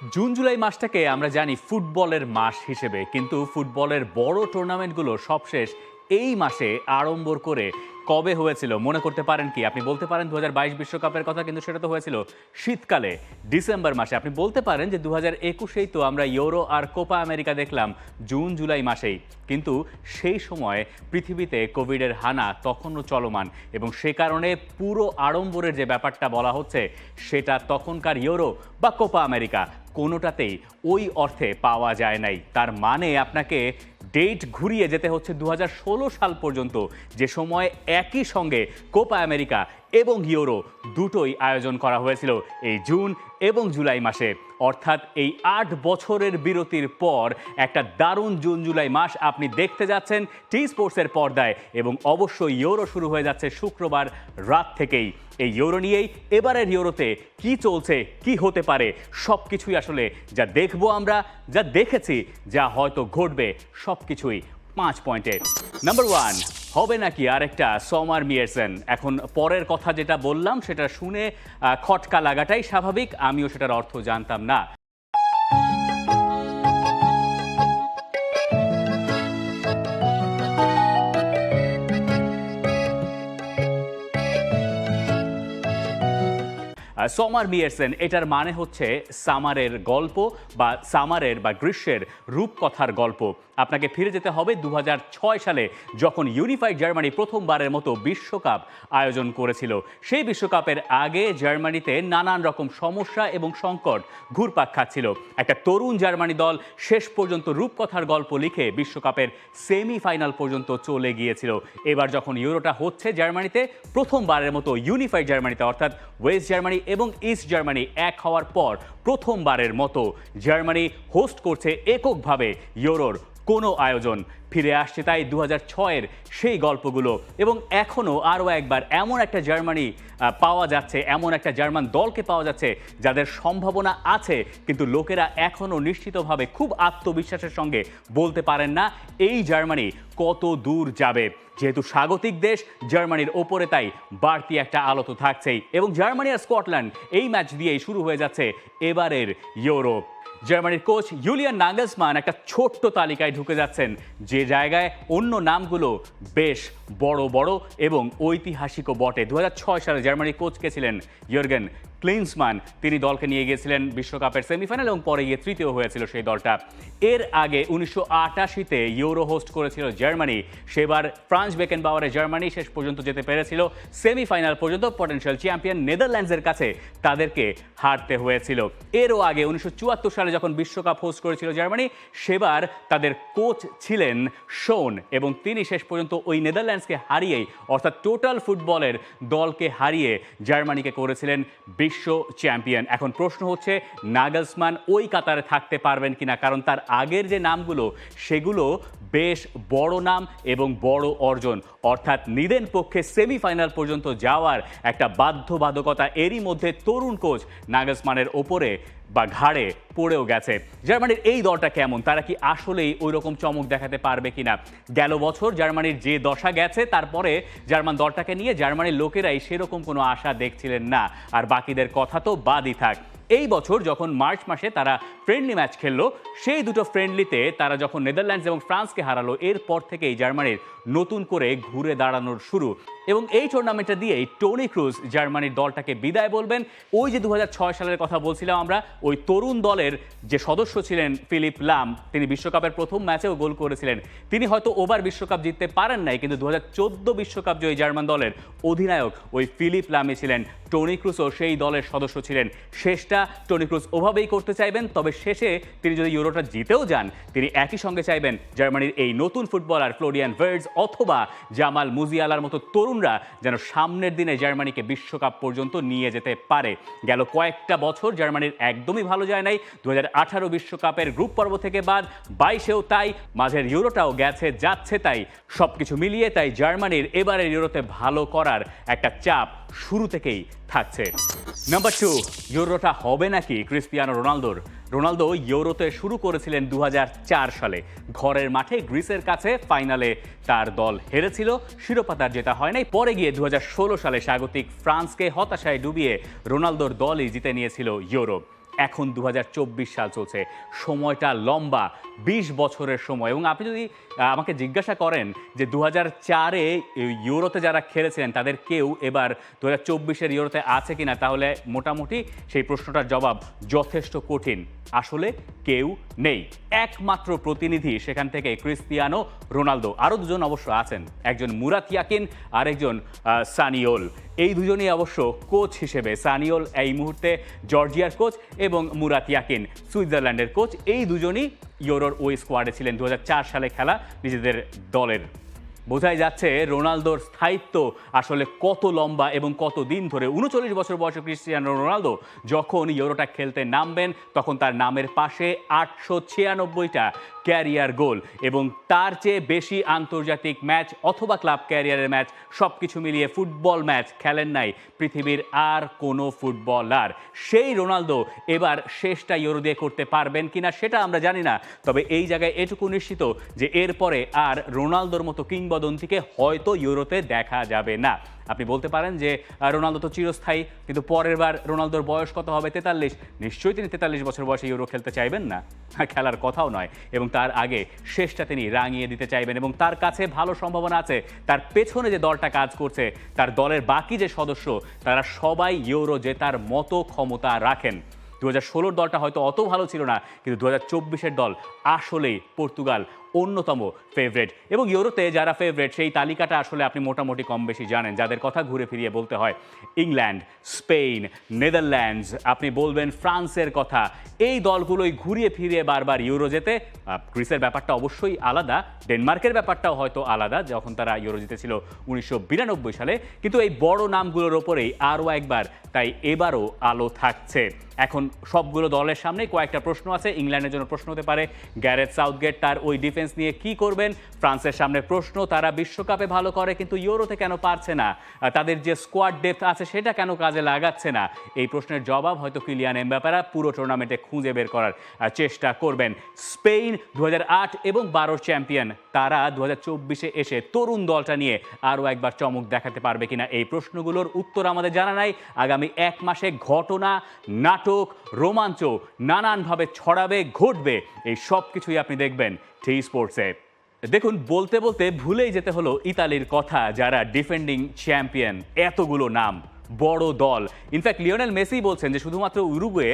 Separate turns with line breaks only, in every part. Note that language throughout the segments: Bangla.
জুন জুলাই মাসটাকে আমরা জানি ফুটবলের মাস হিসেবে কিন্তু ফুটবলের বড় টুর্নামেন্টগুলো সবশেষ এই মাসে আড়ম্বর করে কবে হয়েছিল? মনে করতে পারেন কি? আপনি বলতে পারেন দু বিশ্বকাপের কথা, কিন্তু সেটা তো হয়েছিল শীতকালে, ডিসেম্বর মাসে। আপনি বলতে পারেন যে দু হাজার একুশেই তো আমরা ইউরো আর কোপা আমেরিকা দেখলাম, জুন, জুলাই মাসেই। কিন্তু সেই সময় পৃথিবীতে কোভিডের হানা তখনও চলমান এবং সে কারণে পুরো আড়ম্বরের যে ব্যাপারটা বলা হচ্ছে, সেটা তখনকার ইউরো বা কোপা আমেরিকা, কোনোটাতেই ওই অর্থে পাওয়া যায় নাই। তার মানে আপনাকে ডেট ঘুরিয়ে যেতে হচ্ছে দু হাজার ষোলো সাল পর্যন্ত। যে সময় একই সঙ্গে কোপা আমেরিকা এবং ইউরো দুটোই আয়োজন করা হয়েছিল এই জুন এবং জুলাই মাসে। অর্থাৎ এই আট বছরের বিরতির পর একটা দারুণ জুন জুলাই মাস আপনি দেখতে যাচ্ছেন টি স্পোর্টসের পর্দায় এবং অবশ্যই ইউরো শুরু হয়ে যাচ্ছে শুক্রবার রাত থেকেই। এই ইউরো নিয়েই এবারের ইউরোতে কি চলছে, কি হতে পারে সব কিছুই আসলে যা দেখব আমরা, যা দেখেছি, যা হয়তো ঘটবে সব কিছুই পাঁচ পয়েন্টে নাম্বার ওয়ান হবে নাকি আরেকটা সমার মিয়ারসেন? এখন পরের কথা যেটা বললাম, সেটা শুনে খটকা লাগাটাই স্বাভাবিক, আমিও সেটার অর্থ জানতাম না। সমার মিয়ারসেন এটার মানে হচ্ছে সামারের গল্প বা সামারের বা গ্রীষ্মের রূপকথার গল্প। আপনাকে ফিরে যেতে হবে দু হাজার ছয় সালে যখন ইউনিফাইড জার্মানি প্রথমবারের মতো বিশ্বকাপ আয়োজন করেছিল। সেই বিশ্বকাপের আগে জার্মানিতে নানান রকম সমস্যা এবং সংকট ঘুরপাক খাচ্ছিল। একটা তরুণ জার্মানি দল শেষ পর্যন্ত রূপকথার গল্প লিখে বিশ্বকাপের সেমিফাইনাল পর্যন্ত চলে গিয়েছিল। এবার যখন ইউরোটা হচ্ছে জার্মানিতে, প্রথমবারের মতো ইউনিফাইড জার্মানিতে, অর্থাৎ ওয়েস্ট জার্মানি এবং ইস্ট জার্মানি এক হওয়ার পর প্রথমবারের মতো জার্মানি হোস্ট করছে এককভাবে ইউরোর কোনো আয়োজন ফিরে আসছে তাই দু হাজার ছয়ের সেই গল্পগুলো। এবং এখনও আরও একবার এমন একটা জার্মানি পাওয়া যাচ্ছে, এমন একটা জার্মান দলকে পাওয়া যাচ্ছে যাদের সম্ভাবনা আছে, কিন্তু লোকেরা এখনও নিশ্চিতভাবে খুব আত্মবিশ্বাসের সঙ্গে বলতে পারেন না এই জার্মানি কত দূর যাবে। যেহেতু স্বাগতিক দেশ, জার্মানির ওপরে তাই বাড়তি একটা আলো তো থাকছেই। এবং জার্মানি আর স্কটল্যান্ড এই ম্যাচ দিয়েই শুরু হয়ে যাচ্ছে এবারের ইউরো জার্মানির কোচ ইউলিয়ান নাগেলসমান একটা ছোট্ট তালিকায় ঢুকে যাচ্ছেন। যে জায়গায় অন্য নামগুলো বেশ বড় বড় এবং ঐতিহাসিকও বটে। দু হাজার ছয় সালে জার্মানির কোচ কে ছিলেন? ইয়র্গেন ক্লিন্সমান তিনি দলকে নিয়ে গিয়েছিলেন বিশ্বকাপের সেমিফাইনাল এবং পরে গিয়ে তৃতীয় হয়েছিল সেই দলটা। এর আগে উনিশশো আটাশিতে ইউরো হোস্ট করেছিল জার্মানি। সেবার ফ্রান্স বেকেন বাওয়ারে জার্মানি শেষ পর্যন্ত যেতে পেরেছিল। সেমিফাইনাল পর্যন্ত পটেনশিয়াল চ্যাম্পিয়ন নেদারল্যান্ডসের কাছে তাদেরকে হারতে হয়েছিল। এরও আগে উনিশশো চুয়াত্তর সালে যখন বিশ্বকাপ হোস্ট করেছিল জার্মানি, সেবার তাদের কোচ ছিলেন শোন এবং তিনি শেষ পর্যন্ত ওই নেদারল্যান্ডসকে হারিয়েই, অর্থাৎ টোটাল ফুটবলের দলকে হারিয়ে জার্মানিকে করেছিলেন বিশ্ব চ্যাম্পিয়ন। এখন প্রশ্ন হচ্ছে, নাগলসমান ওই কাতারে থাকতে পারবেন কিনা? কারণ তার আগের যে নামগুলো, সেগুলো বেশ বড় নাম এবং বড় অর্জন। অর্থাৎ নিদেন পক্ষে সেমিফাইনাল পর্যন্ত যাওয়ার একটা বাধ্যবাধকতা এরই মধ্যে তরুণ কোচ নাগলসমানের ওপরে বা ঘাড়ে পড়েও গেছে। জার্মানির এই দলটা কেমন? তারা কি আসলেই ওই রকম চমক দেখাতে পারবে কিনা? গেল বছর জার্মানির যে দশা গেছে, তারপরে জার্মান দলটাকে নিয়ে জার্মানির লোকেরাই সেরকম কোনো আশা দেখছিলেন না। আর বাকিদের কথা তো বাদই থাক। এই বছর যখন মার্চ মাসে তারা ফ্রেন্ডলি ম্যাচ খেললো, সেই দুটো ফ্রেন্ডলিতে তারা যখন নেদারল্যান্ডস এবং ফ্রান্সকে হারালো, এরপর থেকেই জার্মানির নতুন করে ঘুরে দাঁড়ানোর শুরু। এবং এই টুর্নামেন্টটা দিয়েই টনি ক্রুজ জার্মানির দলটাকে বিদায় বলবেন। ওই যে দু হাজার ছয় সালের কথা বলছিলাম আমরা, ওই তরুণ দলের যে সদস্য ছিলেন ফিলিপ লাম, তিনি বিশ্বকাপের প্রথম ম্যাচেও গোল করেছিলেন। তিনি হয়তো ওভার বিশ্বকাপ জিততে পারেন নাই, কিন্তু দু বিশ্বকাপ জয়ী জার্মান দলের অধিনায়ক ওই ফিলিপ লামই ছিলেন। টনি ক্রুজও সেই দলের সদস্য ছিলেন। শেষটা টনি ক্রুজ ওভাবেই করতে চাইবেন, তবে শেষে তিনি যদি ইউরোটা জিতেও যান, তিনি একই সঙ্গে চাইবেন জার্মানির এই নতুন ফুটবলার ফ্লোরিয়ান ভার্ডস অথবা জামাল মুজিয়ালার মতো তরুণরা যেন সামনের দিনে জার্মানিকে বিশ্বকাপ পর্যন্ত নিয়ে যেতে পারে। গেল কয়েকটা বছর জার্মানির একদমই ভালো যায় নাই। দু বিশ্বকাপের গ্রুপ পর্ব থেকে বাদ, বাইশেও তাই, মাঝের ইউরোটাও গেছে, যাচ্ছে তাই। সব কিছু মিলিয়ে তাই জার্মানির এবারের ইউরোতে ভালো করার একটা চাপ শুরু থেকেই থাকছে। নাম্বার টু ইউরোটা হবে নাকি ক্রিস্তিয়ানো রোনালদোর? রোনালদো ইউরোতে শুরু করেছিলেন দু হাজার চার সালে। ঘরের মাঠে গ্রিসের কাছে ফাইনালে তার দল হেরেছিল। শিরোপাতার জেতা হয় নাই। পরে গিয়ে দু হাজার ষোলো সালে স্বাগতিক ফ্রান্সকে হতাশায় ডুবিয়ে রোনালদোর দলই জিতে নিয়েছিল ইউরো এখন দু হাজার চব্বিশ সাল চলছে। সময়টা লম্বা, বিশ বছরের সময়। এবং আপনি যদি আমাকে জিজ্ঞাসা করেন যে দু চারে ইউরোতে যারা খেলেছিলেন, তাদের কেউ এবার দু হাজার চব্বিশের ইউরোতে আছে কিনা? তাহলে মোটামুটি সেই প্রশ্নটার জবাব যথেষ্ট কঠিন। আসলে কেউ নেই। একমাত্র প্রতিনিধি সেখান থেকে ক্রিস্তিয়ানো রোনালদো। আরও দুজন অবশ্য আছেন। একজন মুরাত ইয়াকিন আর একজন সানিওল। এই দুজনই অবশ্য কোচ হিসেবে। সানিওল এই মুহূর্তে জর্জিয়ার কোচ এবং মুরাত ইয়াকিন, সুইজারল্যান্ডের কোচ, এই দুজনই ইউরোর ওই স্কোয়াডে ছিলেন। দু হাজার চার সালে খেলা নিজেদের দলের। বোঝাই যাচ্ছে রোনালদোর স্থায়িত্ব আসলে কত লম্বা এবং কত দিন ধরে। উনচল্লিশ বছর বয়সে ক্রিস্টিয়ানো রোনালদো যখন ইউরোটা খেলতে নামবেন, তখন তার নামের পাশে আটশো ছিয়ানব্বইটা ক্যারিয়ার গোল এবং তার চেয়ে বেশি আন্তর্জাতিক ম্যাচ অথবা ক্লাব ক্যারিয়ারের ম্যাচ সব কিছু মিলিয়ে ফুটবল ম্যাচ খেলেন নাই পৃথিবীর আর কোনো ফুটবলার। সেই রোনালদো এবার শেষটা ইউরো দিয়ে করতে পারবেন কিনা সেটা আমরা জানি না, তবে এই জায়গায় এটুকু নিশ্চিত যে এরপরে আর রোনালদোর মতো কিংবদন্তিকে হয়তো ইউরোতে দেখা যাবে না। আপনি বলতে পারেন যে রোনালদো তো চিরস্থায়ী, কিন্তু পরের বার রোনালদোর বয়স কত হবে তেতাল্লিশ? নিশ্চয়ই তিনি তেতাল্লিশ বছর বয়সে ইউরো খেলতে চাইবেন না। খেলার কথাও নয়। এবং তার আগে শেষটা তিনি রাঙিয়ে দিতে চাইবেন এবং তার কাছে ভালো সম্ভাবনা আছে। তার পেছনে যে দলটা কাজ করছে, তার দলের বাকি যে সদস্য, তারা সবাই ইউরো জেতার মতো ক্ষমতা রাখেন। দু হাজার দলটা হয়তো অত ভালো ছিল না, কিন্তু দু হাজার দল আসলেই পর্তুগাল অন্যতম ফেভারেট এবং ইউরোতে যারা ফেভারেট সেই তালিকাটা আসলে আপনি মোটামুটি কম বেশি জানেন। যাদের কথা ঘুরে ফিরিয়ে বলতে হয়, ইংল্যান্ড, স্পেন, নেদারল্যান্ডস, আপনি বলবেন ফ্রান্সের কথা। এই দলগুলোই ঘুরিয়ে ফিরিয়ে বারবার ইউরো যেতে গ্রিসের ব্যাপারটা অবশ্যই আলাদা, ডেনমার্কের ব্যাপারটাও হয়তো আলাদা, যখন তারা ইউরো জিতেছিল উনিশশো বিরানব্বই সালে। কিন্তু এই বড় নামগুলোর ওপরেই আরও একবার, তাই এবারও আলো থাকছে। এখন সবগুলো দলের সামনে কয়েকটা প্রশ্ন আছে, ইংল্যান্ডের জন্য প্রশ্ন হতে পারে, গ্যারেথ সাউথগেট তার ওই ডিফেন্স নিয়ে কি করবেন? ফ্রান্সের সামনে প্রশ্ন, তারা বিশ্বকাপে ভালো করে কিন্তু ইউরোতে কেন পারছে না? তাদের যে স্কোয়াড ডেপথ আছে, সেটা কেন কাজে লাগাচ্ছে না? এই প্রশ্নের জবাব হয়তো কিলিয়ান এমব্যাপারা পুরো টুর্নামেন্টে খুঁজে বের করার চেষ্টা করবেন। স্পেন দুহাজার আট এবং বারোর চ্যাম্পিয়ন তারা দু চব্বিশে এসে তরুণ দলটা নিয়ে আরও একবার চমক দেখাতে পারবে কিনা এই প্রশ্নগুলোর উত্তর আমাদের জানা নাই। আগামী এক মাসে ঘটনা, নাটক, রোমাঞ্চ নানানভাবে ছড়াবে, ঘটবে, এই সব কিছুই আপনি দেখবেন। টি স্পোর্টসে দেখুন, বলতে বলতে ভুলেই যেতে হলো ইতালির কথা যারা ডিফেন্ডিং চ্যাম্পিয়ন এতগুলো নাম। বড় দল। ইনফ্যাক্ট লিওনেল মেসি বলছেন যে শুধুমাত্র উরুগুয়ে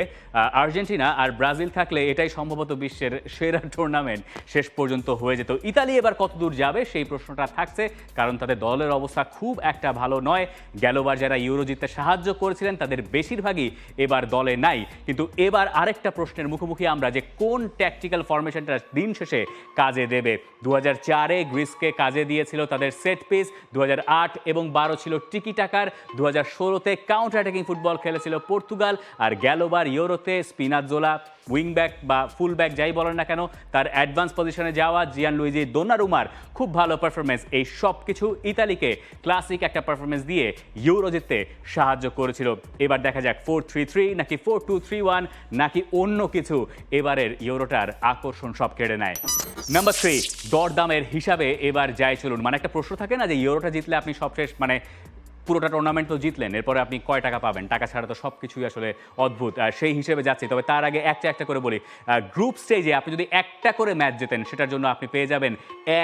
আর্জেন্টিনা আর ব্রাজিল থাকলে এটাই সম্ভবত বিশ্বের সেরা টুর্নামেন্ট শেষ পর্যন্ত হয়ে যেত। ইতালি এবার কত দূর যাবে সেই প্রশ্নটা থাকছে, কারণ তাদের দলের অবস্থা খুব একটা ভালো নয়। গেলবার যারা ইউরো জিততে সাহায্য করেছিলেন, তাদের বেশিরভাগই এবার দলে নাই। কিন্তু এবার আরেকটা প্রশ্নের মুখোমুখি আমরা যে কোন ট্যাকটিক্যাল ফরমেশনটা দিন শেষে কাজে দেবে। দু হাজার চারে গ্রিসকে কাজে দিয়েছিল তাদের সেট পিস দু এবং বারো ছিল টিকি টাকার দু হাজার ষোলোতে কাউন্টার অ্যাটাকিং ফুটবল খেলেছিল পর্তুগাল আর গেলোবার ইউরোতে স্পিনার স্পিনাজোলা উইংব্যাক বা ফুলব্যাক যাই বলেন না কেন, তার অ্যাডভান্স পজিশনে যাওয়া জিয়ান লুইজি দোনারুমার খুব ভালো পারফরমেন্স এই সব কিছু ইতালিকে ক্লাসিক একটা পারফরমেন্স দিয়ে ইউরো জিততে সাহায্য করেছিল। এবার দেখা যাক ফোর থ্রি থ্রি নাকি ফোর টু থ্রি ওয়ান নাকি অন্য কিছু এবারের ইউরোটার আকর্ষণ সব কেড়ে নেয়। নাম্বার থ্রি দরদামের হিসাবে এবার যাই চলুন। মানে একটা প্রশ্ন থাকে না যে ইউরোটা জিতলে আপনি সবশেষ মানে পুরোটা টুর্নামেন্ট তো জিতলেন, এরপরে আপনি কয় টাকা পাবেন? টাকা ছাড়া তো সব কিছুই আসলে অদ্ভুত। সেই হিসেবে যাচ্ছে। তবে তার আগে একটা একটা করে বলি। গ্রুপ স্টেজে আপনি যদি একটা করে ম্যাচ জেতেন, সেটার জন্য আপনি পেয়ে যাবেন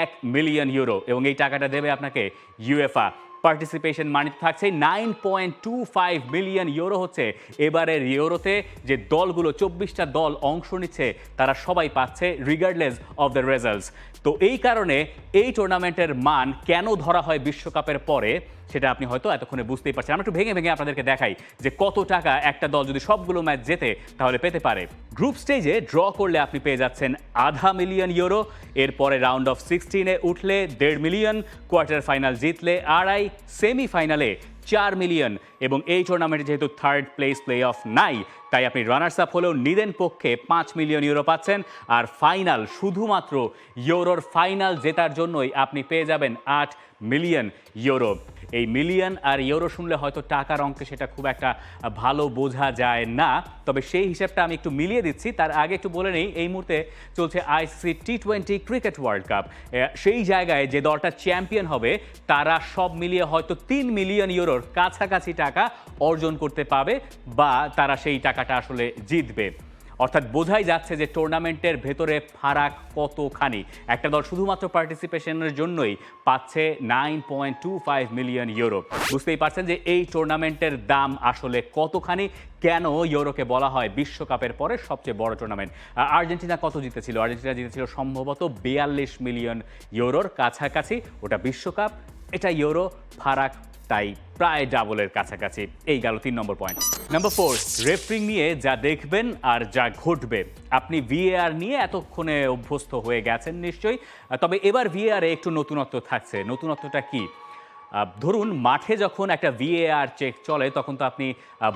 এক মিলিয়ন ইউরো এবং এই টাকাটা দেবে আপনাকে ইউএফা পার্টিসিপেশন মানি থাকছে nine point two five million euro হচ্ছে এবারের ইউরোতে যে দলগুলো, চব্বিশটা দল অংশ নিচ্ছে, তারা সবাই পাচ্ছে রিগার্ডলেস অফ দ্য রেজাল্টস তো এই কারণে এই টুর্নামেন্টের মান কেন ধরা হয় বিশ্বকাপের পরে? সেটা আপনি হয়তো এতক্ষণে বুঝতেই পারছেন। আমরা একটু ভেঙে ভেঙে আপনাদেরকে দেখাই যে কত টাকা একটা দল যদি সবগুলো ম্যাচ জেতে তাহলে পেতে পারে। গ্রুপ স্টেজে ড্র করলে আপনি পেয়ে যাচ্ছেন আধা মিলিয়ন ইউরো। এরপরে রাউন্ড অফ সিক্সটিনে উঠলে দেড় মিলিয়ন, কোয়ার্টার ফাইনাল জিতলে আড়াই, সেমিফাইনালে চার মিলিয়ন এবং এই টুর্নামেন্টে যেহেতু থার্ড প্লেস প্লে অফ নাই তাই আপনি রানার্স আপ হলেও নিদেন পক্ষে পাঁচ মিলিয়ন ইউরো পাচ্ছেন, আর ফাইনাল শুধুমাত্র ইউরোর ফাইনাল জেতার জন্যই আপনি পেয়ে যাবেন আট মিলিয়ন ইউরো এই মিলিয়ন আর ইউরো শুনলে হয়তো টাকার অঙ্কে সেটা খুব একটা ভালো বোঝা যায় না, তবে সেই হিসাবটা আমি একটু মিলিয়ে দিচ্ছি। তার আগে একটু বলে নেই, এই মুহূর্তে চলছে ICC T twenty cricket World Cup সেই জায়গায় যে দলটা চ্যাম্পিয়ন হবে, তারা সব মিলিয়ে হয়তো তিন মিলিয়ন ইউরোর কাছাকাছি টাকা অর্জন করতে পাবে, বা তারা সেই টাকা টাকাটা আসলে জিতবে। অর্থাৎ বোঝাই যাচ্ছে যে টুর্নামেন্টের ভেতরে ফারাক কতখানি। একটা দল শুধুমাত্র পার্টিসিপেশনের জন্যই পাচ্ছে nine point two five million euro বুঝতেই পারছেন যে এই টুর্নামেন্টের দাম আসলে কতখানি? কেন ইউরোকে বলা হয় বিশ্বকাপের পরে সবচেয়ে বড় টুর্নামেন্ট আর্জেন্টিনা কত জিতেছিল? আর্জেন্টিনা জিতেছিল সম্ভবত বিয়াল্লিশ মিলিয়ন ইউরোর কাছাকাছি। ওটা বিশ্বকাপ, এটা ইউরো, ফারাক তাই প্রায় ডাবলের কাছাকাছি। এই গেল তিন নম্বর পয়েন্ট নাম্বার ফোর রেফারিং নিয়ে যা দেখবেন আর যা ঘটবে। আপনি ভিএআর নিয়ে এতক্ষণে অভ্যস্ত হয়ে গেছেন নিশ্চয়ই। তবে এবার ভিএআরে একটু নতুনত্ব থাকছে। নতুনত্বটা কি? ধরুন মাঠে যখন একটা ভিএআর চেক চলে, তখন তো আপনি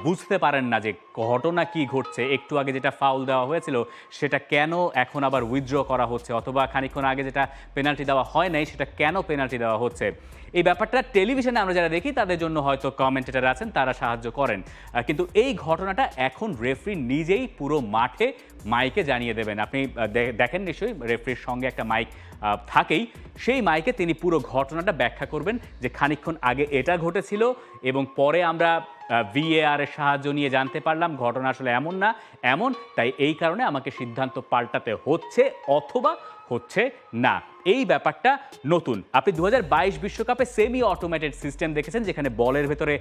বুঝতে পারেন না যে ঘটনা কি ঘটছে। একটু আগে যেটা ফাউল দেওয়া হয়েছিল, সেটা কেন এখন আবার উইথড্র করা হচ্ছে? অথবা খানিকক্ষণ আগে যেটা পেনাল্টি দেওয়া হয় নাই, সেটা কেন পেনাল্টি দেওয়া হচ্ছে? এই ব্যাপারটা টেলিভিশনে আমরা যারা দেখি, তাদের জন্য হয়তো কমেন্টেটার আছেন, তারা সাহায্য করেন। কিন্তু এই ঘটনাটা এখন রেফরি নিজেই পুরো মাঠে মাইকে জানিয়ে দেবেন। আপনি দেখেন নিশ্চয়ই রেফরির সঙ্গে একটা মাইক থাকেই। সেই মাইকে তিনি পুরো ঘটনাটা ব্যাখ্যা করবেন যে খানিকক্ষণ আগে এটা ঘটেছিল এবং পরে আমরা ভিএআর এর সাহায্য নিয়ে জানতে পারলাম, ঘটনা আসলে এমন না, এমন, তাই এই কারণে আমাকে সিদ্ধান্ত পাল্টাতে হচ্ছে অথবা হচ্ছে না। এই ব্যাপারটা নতুন। আপনি দু বিশ্বকাপে সেমি অটোমেটেড সিস্টেম দেখেছেন, যেখানে বলের ভেতরে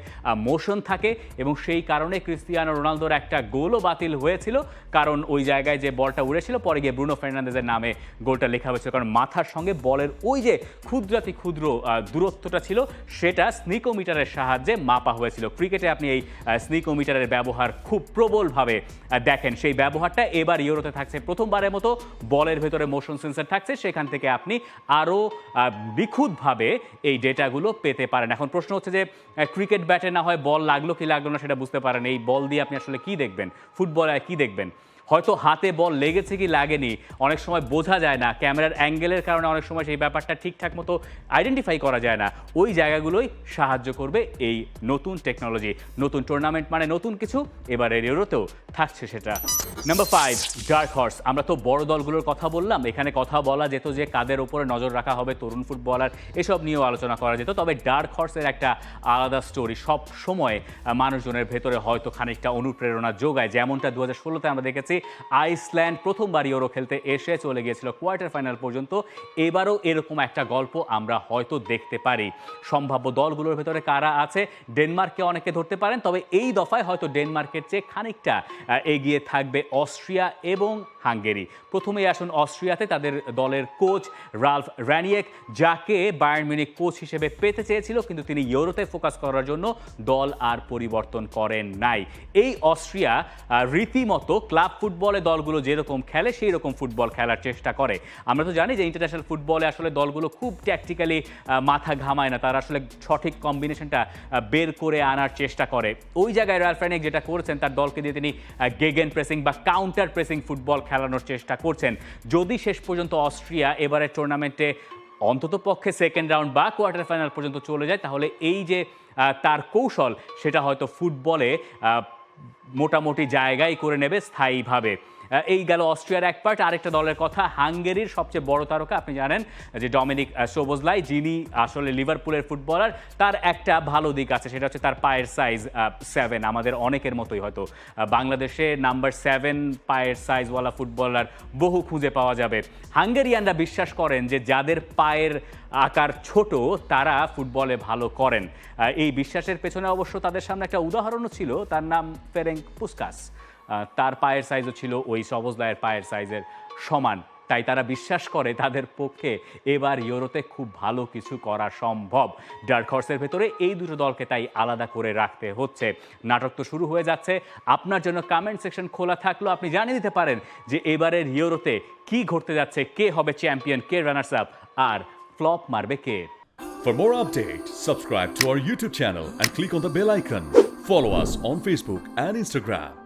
মোশন থাকে এবং সেই কারণে ক্রিস্তিয়ানো রোনালদোর একটা গোলও বাতিল হয়েছিল। কারণ ওই জায়গায় যে বলটা উড়েছিল, পরে গিয়ে ব্রুনো ফার্নান্দেজের নামে গোলটা লেখা হয়েছিল। কারণ মাথার সঙ্গে বলের ওই যে ক্ষুদ্রাতি ক্ষুদ্র দূরত্বটা ছিল, সেটা স্নিকোমিটারের সাহায্যে মাপা হয়েছিল। ক্রিকেটে আপনি এই স্নিকোমিটারের ব্যবহার খুব প্রবলভাবে দেখেন। সেই ব্যবহারটা এবার ইউরোতে থাকছে। প্রথমবারের মতো বলের ভেতরে মোশন সেন্সার থাকছে, সেখান থেকে আপনি আরও নিখুঁতভাবে এই ডেটাগুলো পেতে পারেন। এখন প্রশ্ন হচ্ছে যে ক্রিকেট ব্যাটে না হয় বল লাগল কি লাগল না সেটা বুঝতে পারেন। এই বল দিয়ে আপনি আসলে কি দেখবেন? ফুটবলে কি দেখবেন? হয়তো হাতে বল লেগেছে কি লাগেনি, অনেক সময় বোঝা যায় না, ক্যামেরার অ্যাঙ্গেলের কারণে অনেক সময় সেই ব্যাপারটা ঠিকঠাক মতো আইডেন্টিফাই করা যায় না। ওই জায়গাগুলোই সাহায্য করবে এই নতুন টেকনোলজি নতুন টুর্নামেন্ট মানে নতুন কিছু এবারের ইউরোতেও থাকছে সেটা। নাম্বার ফাইভ ডার্ক হর্স আমরা তো বড় দলগুলোর কথা বললাম, এখানে কথা বলা যেত যে কাদের উপরে নজর রাখা হবে, তরুণ ফুটবলার এসব নিয়েও আলোচনা করা যেত, তবে ডার্ক হর্সের একটা আলাদা স্টোরি সব সময় মানুষজনের ভেতরে হয়তো খানিকটা অনুপ্রেরণা যোগায়, যেমনটা দু হাজার ষোলোতে আমরা দেখেছি আইসল্যান্ড প্রথমবার ইউরো খেলতে এসে চলে গিয়েছিল কোয়ার্টার ফাইনাল পর্যন্ত। এবারও এরকম একটা গল্প আমরা হয়তো দেখতে পারি। সম্ভাব্য দলগুলোর ভেতরে কারা আছে? ডেনমার্ককে অনেকে ধরতে পারেন, তবে এই দফায় হয়তো ডেনমার্কের চেয়ে খানিকটা এগিয়ে থাকবে অস্ট্রিয়া এবং হাঙ্গেরি। প্রথমেই আসুন অস্ট্রিয়াতে তাদের দলের কোচ রালফ র্যানিয়েক যাকে বায়ার্ন মিউনিক কোচ হিসেবে পেতে চেয়েছিল, কিন্তু তিনি ইউরোতে ফোকাস করার জন্য দল আর পরিবর্তন করেন নাই। এই অস্ট্রিয়া রীতিমতো ক্লাব ফুটবলে দলগুলো যেরকম খেলে সেই রকম ফুটবল খেলার চেষ্টা করে। আমরা তো জানি যে ইন্টারন্যাশনাল ফুটবলে আসলে দলগুলো খুব ট্যাকটিক্যালি মাথা ঘামায় না। তারা আসলে সঠিক কম্বিনেশনটা বের করে আনার চেষ্টা করে। ওই জায়গায় রয়্যাল ফ্রানিক যেটা করেছেন, তার দলকে দিয়ে তিনি গেগেন প্রেসিং বা কাউন্টার প্রেসিং ফুটবল খেলানোর চেষ্টা করছেন। যদি শেষ পর্যন্ত অস্ট্রিয়া এবারের টুর্নামেন্টে অন্তত পক্ষে সেকেন্ড রাউন্ড বা কোয়ার্টার ফাইনাল পর্যন্ত চলে যায়, তাহলে এই যে তার কৌশল, সেটা হয়তো ফুটবলে মোটামুটি জায়গায় করে নেবে স্থায়ীভাবে। এই গেল অস্ট্রিয়ার এক পার্ট আরেকটা দলের কথা, হাঙ্গেরির সবচেয়ে বড় তারকা, আপনি জানেন যে ডমিনিক সোবোজলাই, যিনি আসলে লিভারপুলের ফুটবলার, তার একটা ভালো দিক আছে, সেটা হচ্ছে তার পায়ের সাইজ সেভেন আমাদের অনেকের মতোই হয়তো। বাংলাদেশে নাম্বার সেভেন পায়ের সাইজওয়ালা ফুটবলার বহু খুঁজে পাওয়া যাবে। হাঙ্গেরিয়ানরা বিশ্বাস করেন যে যাদের পায়ের আকার ছোট, তারা ফুটবলে ভালো করেন। এই বিশ্বাসের পেছনে অবশ্য তাদের সামনে একটা উদাহরণও ছিল, তার নাম ফেরেঙ্ক পুস্কাস। তার পায়ের সাইজও ছিল ওই সবজদায়ের পায়ের সাইজের সমান। তাই তারা বিশ্বাস করে তাদের পক্ষে এবার ইউরোতে খুব ভালো কিছু করা সম্ভব। ডার্ক হর্সের ভেতরে এই দুটো দলকে তাই আলাদা করে রাখতে হচ্ছে। নাটক তো শুরু হয়ে যাচ্ছে। আপনার জন্য কমেন্ট সেকশন খোলা থাকল। আপনি জানিয়ে দিতে পারেন যে এবারের ইউরোতে কি ঘটতে যাচ্ছে কে হবে চ্যাম্পিয়ন কে রানার্স আপ আর ফ্লপ মারবে কে?
For more updates, subscribe to our YouTube channel and click on the bell icon. Follow us on Facebook and Instagram.